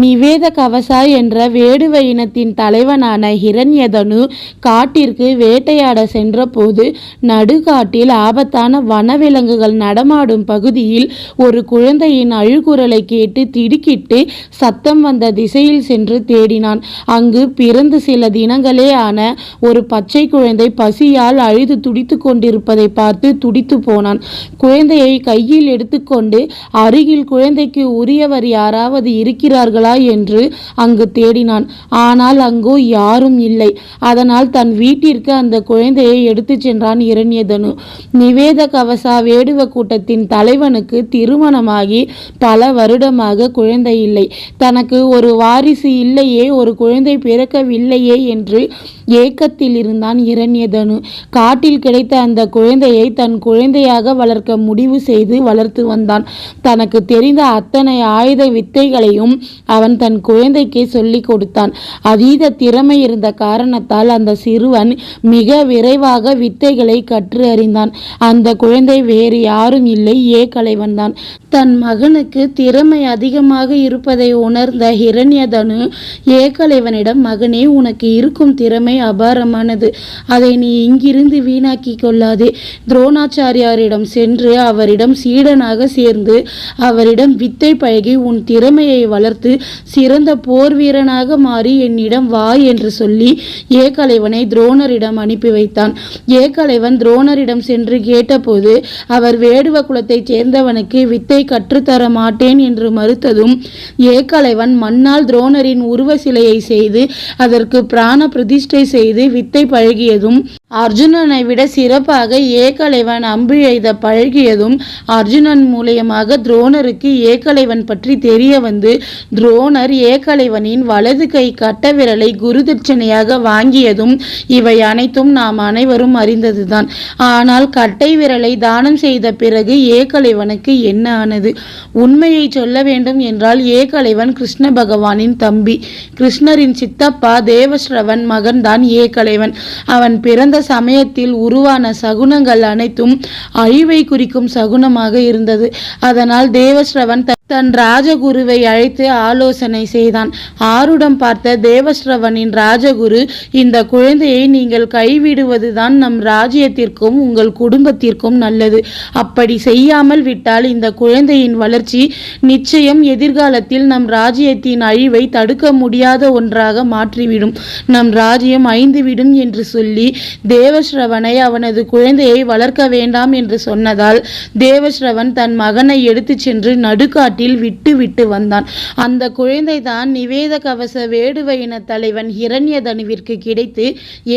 நிவேத கவசா என்ற வேடுவ இனத்தின் தலைவனான ஹிரண்யதனு காட்டிற்கு வேட்டையாட சென்றபோது நடுகாட்டில் ஆபத்தான வனவிலங்குகள் நடமாடும் பகுதியில் ஒரு குழந்தையின் அழுகுரலை கேட்டு திடுக்கிட்டு சத்தம் வந்த திசையில் சென்று தேடினான். அங்கு பிறந்து சில தினங்களே ஆன ஒரு பச்சை குழந்தை பசியால் அழுது துடித்து கொண்டிருப்பதை பார்த்து துடித்து போனான். குழந்தையை கையில் எடுத்துக்கொண்டு அருகில் குழந்தைக்கு உரியவர் யாராவது இருக்கிறார்கள் என்று அங்கு தேடினான். ஆனால் அங்கோ யாரும் இல்லை. அதனால் தன் வீட்டிற்கு அந்த குழந்தையை எடுத்துச் சென்றான் இரண்யதனு. நிவேத கவசா வேடுவ கூட்டத்தின் தலைவனுக்கு திருமணமாகி பல வருடமாக குழந்தை இல்லை. தனக்கு ஒரு வாரிசு இல்லையே ஒரு குழந்தை பிறக்கவில்லையே என்று ஏக்கத்தில் இருந்தான் இரண்யதனு. காட்டில் கிடைத்த அந்த குழந்தையை தன் குழந்தையாக வளர்க்க முடிவு செய்து வளர்த்து வந்தான். தனக்கு தெரிந்த அத்தனை ஆயுத வித்தைகளையும் அவன் தன் குழந்தைக்கு சொல்லிக் கொடுத்தான். அதீத திறமை இருந்த காரணத்தால் அந்த சிறுவன் மிக விரைவாக வித்தைகளை கற்று அறிந்தான். அந்த குழந்தை வேறு யாரும் இல்லை ஏகலைவன் தான். தன் மகனுக்கு திறமை அதிகமாக இருப்பதை உணர்ந்த ஹிரண்யதனு ஏகலைவனிடம் மகனே உனக்கு இருக்கும் திறமை அபாரமானது. அதை நீ இங்கிருந்து வீணாக்கி கொள்ளாதே. துரோணாச்சாரியாரிடம் சென்று அவரிடம் சீடனாக சேர்ந்து அவரிடம் வித்தை பழகி உன் திறமையை வளர்த்து சிறந்த போர் வீரனாக மாறி என்னிடம் வா என்று சொல்லி ஏகலைவனை துரோணரிடம் அனுப்பி வைத்தான். ஏகலைவன் துரோணரிடம் சென்று கேட்டபோது அவர் வேடுவ குலத்தைச் சேர்ந்தவனுக்கு வித்தை கற்றுத்தர மாட்டேன் என்று மறுத்ததும் ஏகலைவன் மண்ணால் துரோணரின் உருவ சிலையை செய்து அதற்கு பிராண பிரதிஷ்டை செய்து வித்தை பழகியதும் அர்ஜுனனை விட சிறப்பாக ஏகலைவன் அம்பு எய்த பழகியதும் அர்ஜுனன் மூலியமாக துரோணருக்கு ஏகலைவன் பற்றி தெரிய வந்து துரோணர் ஏகலைவனின் வலது கை கட்ட விரலை குரு தட்சணையாக வாங்கியதும் இவை அனைத்தும் நாம் அனைவரும் அறிந்ததுதான். ஆனால் கட்டை விரலை தானம் செய்த பிறகு ஏகலைவனுக்கு என்ன ஆனது? உண்மையை சொல்ல வேண்டும் என்றால் ஏகலைவன் கிருஷ்ண பகவானின் தம்பி. கிருஷ்ணரின் சித்தப்பா தேவஸ்ரவன் மகன்தான் ஏகலைவன். அவன் பிறந்த சமயத்தில் உருவான சகுனங்கள் அனைத்தும் அழிவை குறிக்கும் சகுனமாக இருந்தது. அதனால் தேவஸ்ரவன் தன் ராஜகுருவை அழைத்து ஆலோசனை செய்தான். ஆருடம் பார்த்த தேவஸ்ரவனின் ராஜகுரு இந்த குழந்தையை நீங்கள் கைவிடுவதுதான் நம் ராஜ்யத்திற்கும் உங்கள் குடும்பத்திற்கும் நல்லது. அப்படி செய்யாமல் விட்டால் இந்த குழந்தையின் வளர்ச்சி நிச்சயம் எதிர்காலத்தில் நம் ராஜ்யத்தின் அழிவை தடுக்க முடியாத ஒன்றாக மாற்றிவிடும். நம் ராஜ்யம் அழிந்துவிடும் என்று சொல்லி தேவஸ்ரவனை அவனது குழந்தையை வளர்க்க வேண்டாம் என்று சொன்னதால் தேவஸ்ரவன் தன் மகனை எடுத்துச் சென்று நடுக்காட்டில் விட்டு விட்டு வந்தான். அந்த குழந்தை தான் நிவேத கவச வேடுவ இன தலைவன் ஹிரண்யதனுவிற்கு கிடைத்து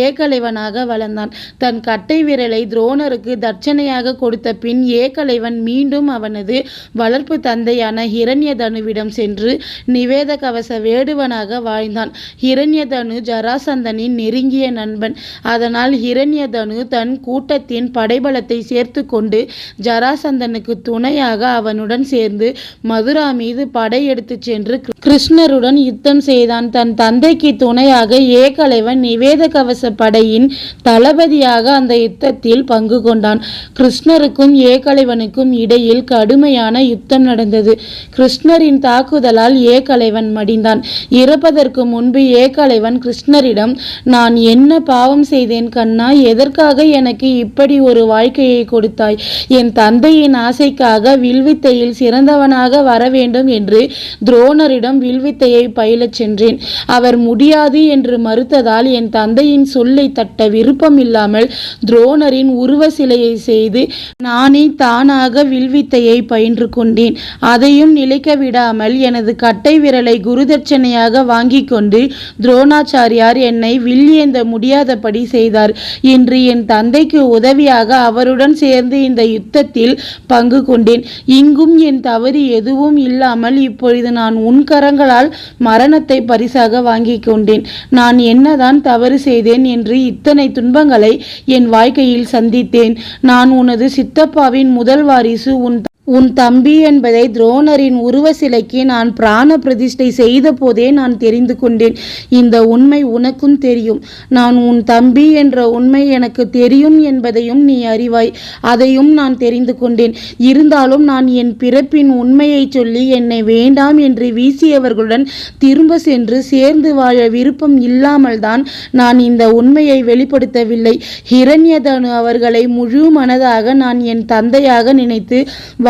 ஏகலைவனாக வளர்ந்தான். தன் கட்டை விரலை துரோணருக்கு தட்சணையாக கொடுத்த பின் ஏகலைவன் மீண்டும் அவனது வளர்ப்பு தந்தையான ஹிரண்யதனுவிடம் சென்று நிவேத கவச வேடுவனாக வாழ்ந்தான். ஹிரண்யதனு ஜராசந்தனின் நெருங்கிய நண்பன். அதனால் ஹிரண்யதனு தன் கூட்டத்தின் படைபலத்தை சேர்த்து கொண்டு ஜராசந்தனுக்கு துணையாக அவனுடன் சேர்ந்து மதுரா மீது படையெடுத்து சென்று கிருஷ்ணருடன் யுத்தம் செய்தான். தன் தந்தைக்கு துணையாக ஏகலைவன் நிவேத கவச படையின் தளபதியாக அந்த யுத்தத்தில் பங்கு கொண்டான். கிருஷ்ணருக்கும் ஏகலைவனுக்கும் இடையில் கடுமையான யுத்தம் நடந்தது. கிருஷ்ணரின் தாக்குதலால் ஏகலைவன் மடிந்தான். இறப்பதற்கு முன்பு ஏகலைவன் கிருஷ்ணரிடம் நான் என்ன பாவம் செய்தேன் கண்ணா? எதற்காக எனக்கு இப்படி ஒரு வாழ்க்கையை கொடுத்தாய்? என் தந்தையின் ஆசைக்காக வில்வித்தையில் சிறந்தவனாக வர வேண்டும் என்று துரோணரிடம் வில்வித்தையை பயிலச் சென்றேன். அவர் முடியாது என்று மறுத்ததால் என் தந்தையின் சொல்லை தட்ட விருப்பமில்லாமல் துரோணரின் உருவ சிலையை செய்து நானே தானாக வில்வித்தையை பயின்று கொண்டேன். அதையும் நிலைக்க விடாமல் எனது கட்டை விரலை குருதட்சணையாக வாங்கி கொண்டு துரோணாச்சாரியார் என்னை வில்லியேந்த முடியாதபடி செய்தார். இன்று என் தந்தைக்கு உதவியாக அவருடன் சேர்ந்து இந்த யுத்தத்தில் பங்கு கொண்டேன். இங்கும் என் தவறு எதுவும் இல்லாமல் இப்பொழுது நான் உன் கரங்களால் மரணத்தை பரிசாக வாங்கிக் கொண்டேன். நான் என்னதான் தவறு செய்தேன் என்று இத்தனை துன்பங்களை என் வாழ்க்கையில் சந்தித்தேன். நான் உனது சித்தப்பாவின் முதல் வாரிசு உன் உன் தம்பி என்பதை துரோணரின் உருவ சிலைக்கு நான் பிராண பிரதிஷ்டை செய்த போதே நான் தெரிந்து கொண்டேன். இந்த உண்மை உனக்கும் தெரியும். நான் உன் தம்பி என்ற உண்மை எனக்கு தெரியும் என்பதையும் நீ அறிவாய். அதையும் நான் தெரிந்து கொண்டேன். இருந்தாலும் நான் என் பிறப்பின் உண்மையை சொல்லி என்னை வேண்டாம் என்று வீசியவர்களுடன் திரும்ப சென்று சேர்ந்து வாழ விருப்பம் இல்லாமல் தான் நான் இந்த உண்மையை வெளிப்படுத்தவில்லை. ஹிரண்யதனு அவர்களை முழு மனதாக நான் என் தந்தையாக நினைத்து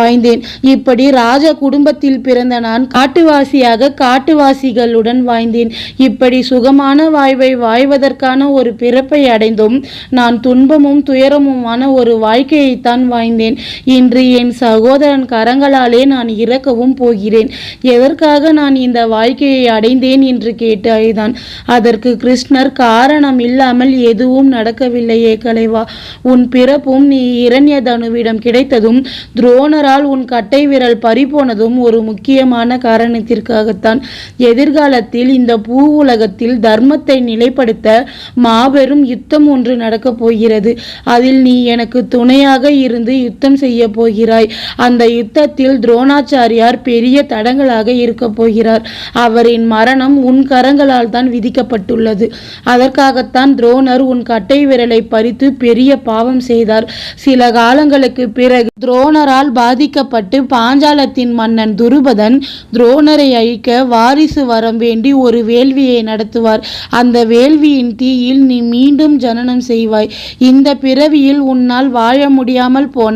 வாய்ந்தேன் இப்படி ராஜ குடும்பத்தில் பிறந்த நான் காட்டுவாசியாக காட்டுவாசிகளுடன் வாய்ந்தேன் இப்படி சுகமான வாழ்வை வாழ்வதற்கான ஒரு பிறப்பை அடைந்தும் நான் துன்பமும் துயரமுமான ஒரு வாழ்க்கையைத்தான் வாய்ந்தேன் இன்று என் சகோதரன் கரங்களாலே நான் இறக்கவும் போகிறேன். எதற்காக நான் இந்த வாழ்க்கையை அடைந்தேன் என்று கேட்டு அழுதான் அதற்கு கிருஷ்ணர் காரணம் இல்லாமல் எதுவும் நடக்கவில்லையே கலைவா. உன் பிறப்பும் நீ இரண்யதனுவிடம் கிடைத்ததும் துரோணரால் உன் கட்டை விரல் பறிபோனதும் ஒரு முக்கியமான காரணத்திற்காகத்தான். எதிர்காலத்தில் இந்த பூ உலகத்தில் தர்மத்தை நிலைப்படுத்த மாபெரும் யுத்தம் ஒன்று நடக்கப் போகிறது. அதில் நீ எனக்கு துணையாக இருந்து யுத்தம் செய்ய போகிறாய். அந்த யுத்தத்தில் துரோணாச்சாரியார் பெரிய தடங்களாக இருக்க போகிறார். அவரின் மரணம் உன் கரங்களால் தான் விதிக்கப்பட்டுள்ளது. அதற்காகத்தான் துரோணர் உன் கட்டை விரலை பறித்து பெரிய பாவம் செய்தார். சில காலங்களுக்கு பிறகு துரோணரால் பாதிக்கப்பட்டு பாஞ்சாலத்தின் மன்னன் துருபதன் துரோணரை அழிக்க வாரிசு வரம் வேண்டி ஒரு வேள்வியை நடத்துவார். அந்த வேள்வியின் தீயில் நீ மீண்டும் ஜனனம் செய்வாய். இந்த பிறவியில் உன்னால் வாழ முடியாமல் போன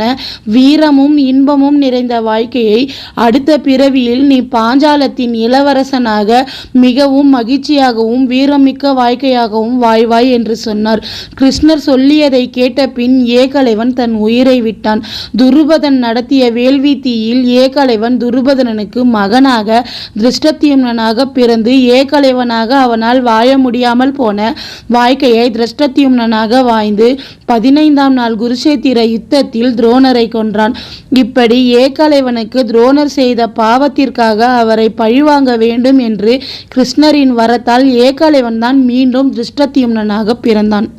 வீரமும் இன்பமும் நிறைந்த வாழ்க்கையை அடுத்த பிறவியில் நீ பாஞ்சாலத்தின் இளவரசனாக மிகவும் மகிழ்ச்சியாகவும் வீரமிக்க வாழ்க்கையாகவும் வாழ்வாய் என்று சொன்னார். கிருஷ்ணர் சொல்லியதை கேட்ட பின் ஏகலைவன் தன் உயிரை விட்டான். துருபதன் நடத்திய வேள்வி தீயில் ஏகலைவன் துருபதனனுக்கு மகனாக திருஷ்டத்யும்னனாக பிறந்து ஏகலைவனாக அவனால் வாழ முடியாமல் போன வாழ்க்கையை திருஷ்டத்யும்னனாக வாய்ந்து பதினைந்தாம் நாள் குருஷேத்திர யுத்தத்தில் துரோணரை கொன்றான். இப்படி ஏகலைவனுக்கு துரோணர் செய்த பாவத்திற்காக அவரை பழிவாங்க வேண்டும் என்று கிருஷ்ணரின் வரத்தால் ஏகலைவன் தான் மீண்டும் திருஷ்டத்யும்னனாக பிறந்தான்.